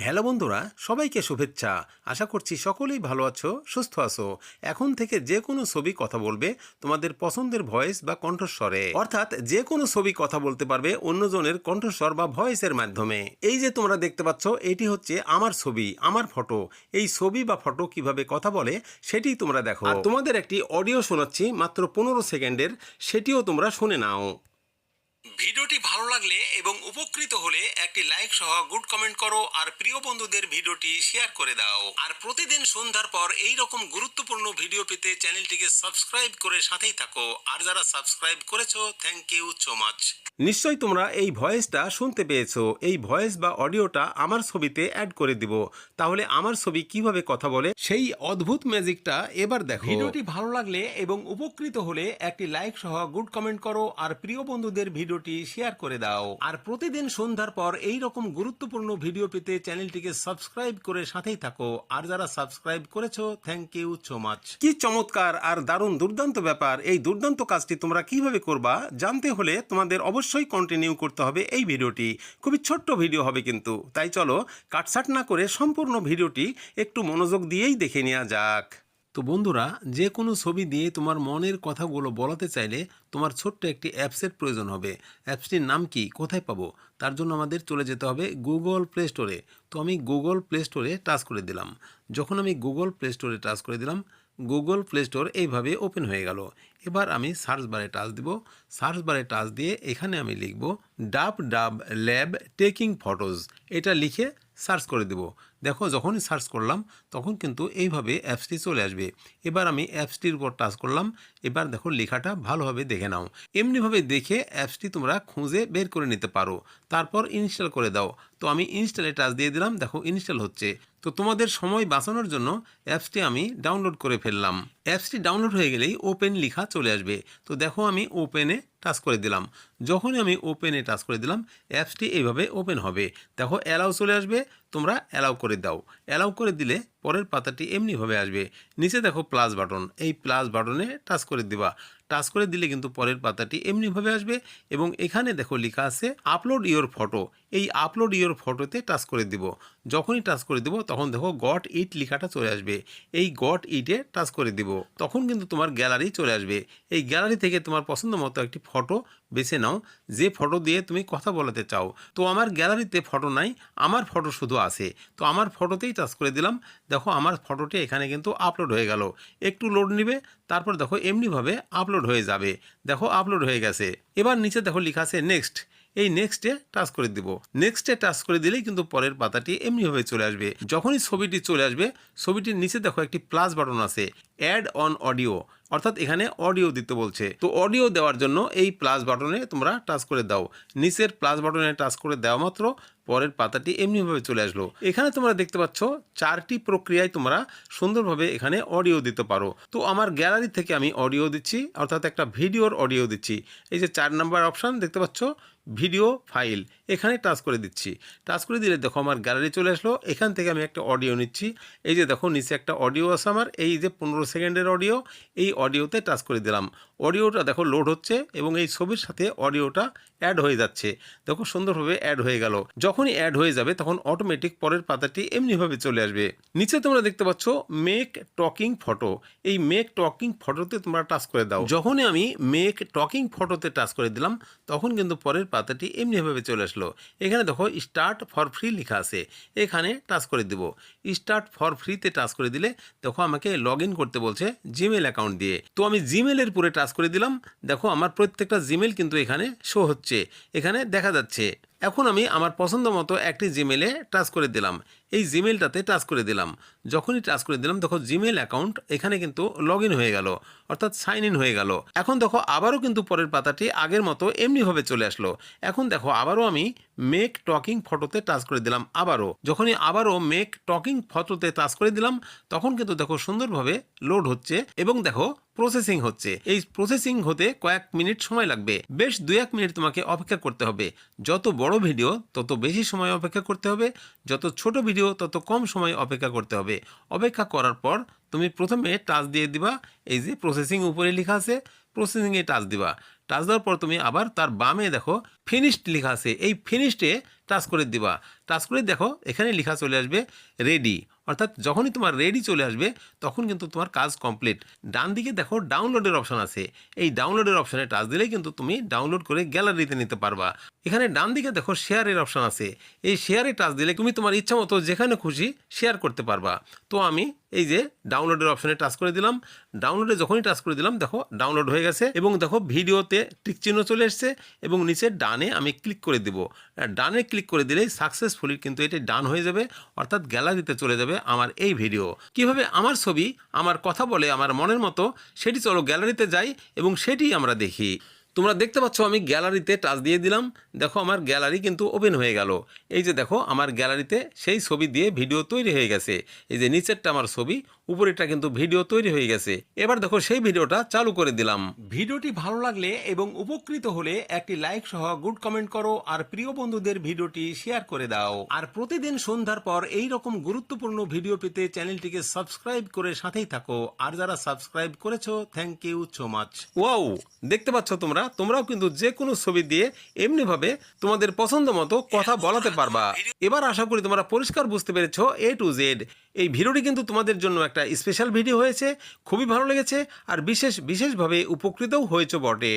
Hello বন্ধুরা, সবাইকে শুভেচ্ছা। আশা করছি সকলেই ভালো আছো, সুস্থ আছো। এখন থেকে যে কোনো ছবি কথা বলবে তোমাদের পছন্দের ভয়েস বা কণ্ঠস্বরে। অর্থাৎ যে কোনো ছবি কথা বলতে পারবে অন্যজনের কণ্ঠস্বর বা ভয়েসের মাধ্যমে। এই যে তোমরা দেখতে পাচ্ছ, এটি হচ্ছে আমার ছবি, আমার ফটো। এই ছবি বা ফটো কীভাবে কথা বলে সেটি তোমরা দেখো। তোমাদের একটি অডিও শোনাচ্ছি মাত্র পনেরো সেকেন্ডের, সেটিও তোমরা শুনে নাও। ভিডিওটি ভালো লাগলে এবং উপকৃত হলে একটি লাইক সহ গুড কমেন্ট করো আর প্রিয় বন্ধুদের ভিডিওটি শেয়ার করে দাও। আর প্রতিদিন সন্ধ্যার পর এই রকম গুরুত্বপূর্ণ ভিডিও পেতে চ্যানেলটিকে সাবস্ক্রাইব করে সাথেই থাকো। আর যারা সাবস্ক্রাইব করেছ থ্যাংক ইউ সো মাচ নিশ্চয়ই তোমরা এই ভয়েসটা শুনতে পেয়েছ। এই ভয়েস বা অডিওটা আমার ছবিতে অ্যাড করে দিব। তাহলে আমার ছবি কীভাবে কথা বলে? সেই অদ্ভুত ম্যাজিকটা এবার দেখো। ভিডিওটি ভালো লাগলে এবং উপকৃত হলে একটি লাইক সহ গুড কমেন্ট করো। আর প্রিয় বন্ধুদের ভিডিওটি শেয়ার করে দাও। আর প্রতিদিন সন্ধ্যার পর এই রকম গুরুত্বপূর্ণ ভিডিও পেতে চ্যানেলটিকে সাবস্ক্রাইব করে সাথেই থাকো। আর যারা সাবস্ক্রাইব করেছ থ্যাংক ইউ সো মাচ কি চমৎকার আর দারুণ দুর্দান্ত ব্যাপার। এই দুর্দান্ত কাজটি তোমরা কীভাবে করবা, জানতে হলে তোমাদের অবশ্যই কন্টিনিউ করতে হবে এই ভিডিওটি। খুবই ছোট্ট ভিডিও হবে কিন্তু। তাই চলো কাটসাট না করে সম্পূর্ণ ভিডিওটি একটু মনোযোগ দিয়েই দেখে নেওয়া যাক। তো বন্ধুরা যে কোনো ছবি দিয়ে তোমার মনের কথাগুলো বলাতে চাইলে তোমার ছোট্ট একটি অ্যাপসের প্রয়োজন হবে। অ্যাপসটির নাম কি? কোথায় পাবো? তার জন্য আমাদের চলে যেতে হবে গুগল প্লে স্টোরে তো আমি গুগল প্লে স্টোরে টাচ করে দিলাম। যখন আমি গুগল প্লে স্টোরে টাচ করে দিলাম গুগল প্লে স্টোর এইভাবে ওপেন হয়ে গেল। এবার আমি সার্চ বারে টাচ দিব। সার্চ বারে টাচ দিয়ে এখানে আমি লিখব ডাব ডাব ল্যাব টেকিং ফটোজ এটা লিখে সার্চ করে দেব। দেখো, যখনই সার্চ করলাম, তখন কিন্তু এইভাবে অ্যাপসটি চলে আসবে। এবার আমি অ্যাপসটির উপর টাচ করলাম, এবার দেখো লেখাটা ভালোভাবে দেখে নাও। এমনিভাবে দেখে অ্যাপসটি তোমরা খুঁজে বের করে নিতে পারো। তারপর ইনস্টল করে দাও। তো আমি ইনস্টলে টাচ দিয়ে দিলাম, দেখো ইনস্টল হচ্ছে। তো তোমাদের সময় বাঁচানোর জন্য অ্যাপসটি আমি ডাউনলোড করে ফেললাম। অ্যাপসটি ডাউনলোড হয়ে গেলেই ওপেন লিখা চলে আসবে। তো দেখো আমি ওপেনে টাচ করে দিলাম। যখনই আমি ওপেনে টাচ করে দিলাম অ্যাপসটি এইভাবে ওপেন হবে। দেখো অ্যালাউ চলে আসবে, তোমরা অ্যালাউ করে দাও। অ্যালাউ করে দিলে পরের পাতাটি এমনিভাবে আসবে। নিচে দেখো প্লাস বাটন এই প্লাস বাটনে টাচ করে দিবা। টাচ করে দিলে কিন্তু পরের পাতাটি এমনিভাবে আসবে এবং এখানে দেখো লেখা আছে, আপলোড ইওর ফটো। এই আপলোড ইয়োর ফটোতে টাচ করে দিব। যখনই টাচ করে দিব, তখন দেখো গট ইট লেখাটা চলে আসবে। এই গট ইটে টাচ করে দিব। তখন কিন্তু তোমার গ্যালারি চলে আসবে। এই গ্যালারি থেকে তোমার পছন্দ মতো একটি ফটো বেছে নাও। যে ফটো দিয়ে তুমি কথা বলাতে চাও। তো আমার গ্যালারিতে ফটো নাই, আমার ফটো শুধু আছে। তো আমার ফটোতেই টাচ করে দিলাম। দেখো আমার ফটোটি এখানে কিন্তু আপলোড হয়ে গেল। একটু লোড নিবে, তারপর দেখো এমনিভাবে আপলোড হয়ে যাবে। দেখো আপলোড হয়ে গেছে। এবার নিচে দেখো লেখা আছে নেক্সট এই নেক্সটে টাচ করে দিব। নেক্সটে টাচ করে দিলেই কিন্তু পরের পাতাটি এমনিভাবে চলে আসবে। যখনই ছবিটি চলে আসবে, ছবিটির নিচে দেখো একটি প্লাস বাটন আছে। অ্যাড অন অডিও অর্থাৎ এখানে অডিও দিতে বলছে। তো অডিও দেওয়ার জন্য এই প্লাস বাটনে তোমরা টাচ করে দাও। নিচের প্লাস বাটনে টাচ করে দেওয়া মাত্র, পরের পাতাটি এমনিভাবে চলে আসলো। এখানে তোমরা দেখতে পাচ্ছ, চারটি প্রক্রিয়ায় তোমরা সুন্দরভাবে এখানে অডিও দিতে পারো। তো আমার গ্যালারি থেকে আমি অডিও দিচ্ছি, অর্থাৎ একটা ভিডিওর অডিও দিচ্ছি। এই যে চার নাম্বার অপশান দেখতে পাচ্ছ? ভিডিও ফাইল এখানে টাচ করে দিচ্ছি। টাচ করে দিলে দেখো আমার গ্যালারি চলে আসলো। এখান থেকে আমি একটা অডিও নিচ্ছি। এই যে দেখো, নিচে একটা অডিও আছে আমার। এই যে পনেরো সেকেন্ডের অডিও এই অডিওতে টাচ করে দিলাম। অডিওটা দেখো লোড হচ্ছে এবং এই ছবির সাথে অডিওটা অ্যাড হয়ে যাচ্ছে। দেখো সুন্দরভাবে অ্যাড হয়ে গেল। যখনই অ্যাড হয়ে যাবে তখন অটোমেটিক পরের পাতাটি এমনিভাবে চলে আসবে। নিচে তোমরা দেখতে পাচ্ছ মেক টকিং ফটো। এই মেক টকিং ফটোতে তোমরা টাচ করে দাও। যখনই আমি মেক টকিং ফটোতে টাচ করে দিলাম তখন কিন্তু পরের পাতাটি এমনিভাবে চলে আসলো। এখানে দেখো স্টার্ট ফর ফ্রি লেখা আছে। এখানে টাচ করে দিব। স্টার্ট ফর ফ্রিতে টাচ করে দিলে দেখো আমাকে লগ করতে বলছে জিমেল অ্যাকাউন্ট দিয়ে। তো আমি জিমেলের পুরে টাচ করে দিলাম। দেখো, আমার প্রত্যেকটা জিমেল কিন্তু এখানে শো হচ্ছে। এখানে দেখা যাচ্ছে। এখন আমি আমার পছন্দ মতো একটি জিমেলে টাচ করে দিলাম। এই জিমেলটাতে টাচ করে দিলাম। যখনই টাচ করে দিলাম, দেখো জিমেল অ্যাকাউন্ট এখানে কিন্তু লগ হয়ে গেল, অর্থাৎ সাইন ইন হয়ে গেল। এখন দেখো আবারও কিন্তু পরের পাতাটি আগের মতো এমনিভাবে চলে আসলো। এখন দেখো আবারও আমি মেক টকিং ফটোতে টাচ করে দিলাম আবারও। যখনই আবারও মেক টকিং ফটোতে টাচ করে দিলাম, তখন কিন্তু দেখো সুন্দরভাবে লোড হচ্ছে এবং দেখো প্রসেসিং হচ্ছে। এই প্রসেসিং হতে কয়েক মিনিট সময় লাগবে। বেশ দুই এক মিনিট তোমাকে অপেক্ষা করতে হবে। যত বড় ভিডিও তত বেশি সময় অপেক্ষা করতে হবে। যত ছোট ভিডিও তত কম সময় অপেক্ষা করতে হবে। অপেক্ষা করার পর তুমি প্রথমে টাচ দিয়ে দিবা, এই যে প্রসেসিং উপরে লেখা আছে প্রসেসিংয়ে টাচ দিবা। টাচ দেওয়ার পর তুমি আবার তার বামে দেখো ফিনিশড লেখা আছে। এই ফিনিশডে টাচ করে দিবা। টাচ করে দেখো, এখানে লেখা চলে আসবে রেডি অর্থাৎ যখনই তোমার রেডি চলে আসবে, তখন কিন্তু তোমার কাজ কমপ্লিট ডান দিকে দেখো ডাউনলোডের অপশান আছে। এই ডাউনলোডের অপশানে টাচ দিলেই কিন্তু তুমি ডাউনলোড করে গ্যালারিতে নিতে পারবা। এখানে ডান দিকে দেখো শেয়ারের অপশান আছে। এই শেয়ারে টাচ দিলে তুমি তোমার ইচ্ছা মতো যেখানে খুশি শেয়ার করতে পারবা। তো আমি এই যে ডাউনলোডের অপশানে টাচ করে দিলাম। ডাউনলোডে যখনই টাচ করে দিলাম, দেখো ডাউনলোড হয়ে গেছে এবং দেখো ভিডিওতে টিক চিহ্ন চলে এসছে এবং নিচে ডানে আমি ক্লিক করে দেব। ডানে ক্লিক করে দিলেই সাকসেসফুলি কিন্তু এটি ডান হয়ে যাবে, অর্থাৎ গ্যালারিতে চলে যাবে আমার এই ভিডিও কীভাবে আমার ছবি, আমার কথা বলে, আমার মনের মতো, সেটি চলো গ্যালারিতে যাই এবং সেটি আমরা দেখি। তোমরা দেখতে পাচ্ছ আমি গ্যালারিতে টাচ দিয়ে দিলাম। দেখো আমার গ্যালারি কিন্তু ওপেন হয়ে গেল। এই যে দেখো আমার গ্যালারিতে সেই ছবি দিয়ে ভিডিও তৈরি হয়ে গেছে। এই যে নিচেরটা আমার ছবি উপরেরটা কিন্তু ভিডিও তৈরি হয়ে গেছে। এবার দেখো সেই ভিডিওটা চালু করে দিলাম। ভিডিওটি ভালো লাগলে এবং উপকৃত হলে একটি লাইক সহ গুড কমেন্ট করো আর প্রিয় বন্ধুদের ভিডিওটি শেয়ার করে দাও। আর প্রতিদিন সন্ধ্যার পর এই রকম গুরুত্বপূর্ণ ভিডিও পেতে চ্যানেলটিকে সাবস্ক্রাইব করে সাথেই থাকো। আর যারা সাবস্ক্রাইব করেছ thank you so much wow দেখতে পাচ্ছ তোমরা তোমরাও কিন্তু যে কোনো ছবি দিয়ে এমনিভাবে তোমাদের পছন্দ মতো কথা বলাতে পারবা। এবার আশা করি তোমরা পরিষ্কার বুঝতে পেরেছ এ টু জেড এই ভিডিওটি কিন্তু তোমাদের জন্য একটা স্পেশাল ভিডিও হয়েছে, খুবই ভালো লেগেছে, আর বিশেষ, বিশেষভাবে উপকৃতও হয়েছে বটে।